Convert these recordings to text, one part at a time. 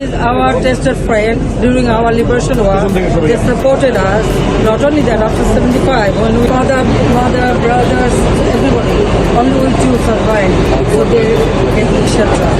is our tested friend during our liberation war. They supported us. Not only that, after 75, when we father, mother, brothers, everybody, only we two survived. So they get shelter.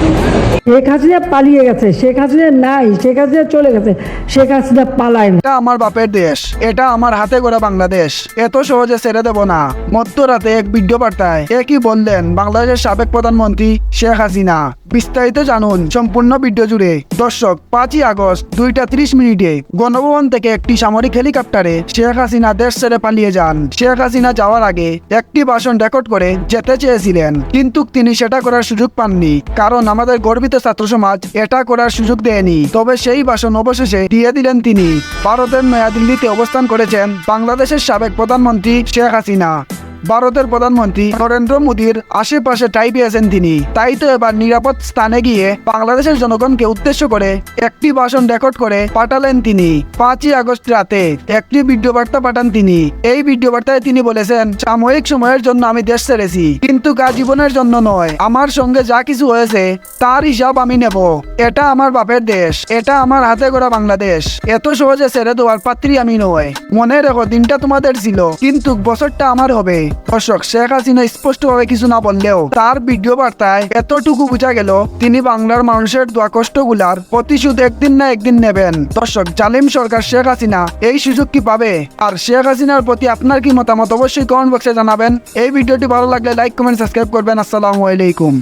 Sheikh Hasina পালিয়ে গেছে শেখ হাসিনা নাই শেখ হাসিনা চলে গেছে শেখ হাসিনা পালায় এটা আমার বাপের দেশ এটা আমার হাতে গড়া বাংলাদেশ এত সহজে ছেড়ে দেব না মধ্যরাতে এক ভিডিও বার্তায় একই বললেন বাংলাদেশের সাবেক প্রধানমন্ত্রী শেখ হাসিনা বিস্তারিত জানুন সম্পূর্ণ ভিডিও জুড়ে। দর্শক, পাঁচই আগস্ট, দুইটা ত্রিশ মিনিটে গণভবন থেকে একটি সামরিক হেলিকপ্টারে শেখ হাসিনা দেশ ছেড়ে পালিয়ে যান। শেখ হাসিনা যাওয়ার আগে একটি ভাষণ রেকর্ড করে যেতে চেয়েছিলেন, কিন্তু তিনি সেটা করার সুযোগ পাননি, কারণ আমাদের গর্বিত ছাত্র সমাজ এটা করার সুযোগ দেয়নি। তবে সেই ভাষণ অবশেষে দিয়ে দিলেন তিনি। ভারতের নয়াদিল্লিতে অবস্থান করেছেন বাংলাদেশের সাবেক প্রধানমন্ত্রী শেখ হাসিনা। ভারতের প্রধানমন্ত্রী নরেন্দ্র মোদীর আশেপাশে টাই পেয়েছেন তিনি। তাই তো এবার নিরাপদ স্থানে গিয়ে বাংলাদেশের জনগণকে উদ্দেশ্য করে একটি ভাষণ রেকর্ড করে পাঠালেন তিনি। পাঁচই আগস্ট রাতে একটি ভিডিও বার্তা পাঠান তিনি। এই ভিডিও বার্তায় তিনি বলেছেন, সাময়িক সময়ের জন্য আমি দেশ ছেড়েছি, কিন্তু গা জীবনের জন্য নয়। আমার সঙ্গে যা কিছু হয়েছে, তার হিসাব আমি নেব। এটা আমার বাপের দেশ, এটা আমার হাতে গড়া বাংলাদেশ। এত সহজে ছেড়ে দেওয়ার পাত্রী আমি নয় মনে রেখো, দিনটা তোমাদের ছিল, কিন্তু বছরটা আমার হবে। দর্শক শেখ হাসিনা স্পষ্টভাবে কিছু না বললেও তার ভিডিও বার্তায় এতটুকু বোঝা গেল, তিনি বাংলার মানুষের দোয়া কষ্টগুলার প্রতিশোধ একদিন না একদিন নেবেন। দর্শক, জালিম সরকার, শেখ হাসিনা, এই সুযোগ কি পাবে? আর শেখ হাসিনার প্রতি আপনার কি মতামত? অবশ্যই কমেন্ট বক্সে জানাবেন। এই ভিডিওটি ভালো লাগলে লাইক কমেন্ট সাবস্ক্রাইব করবেন। আসসালামু আলাইকুম।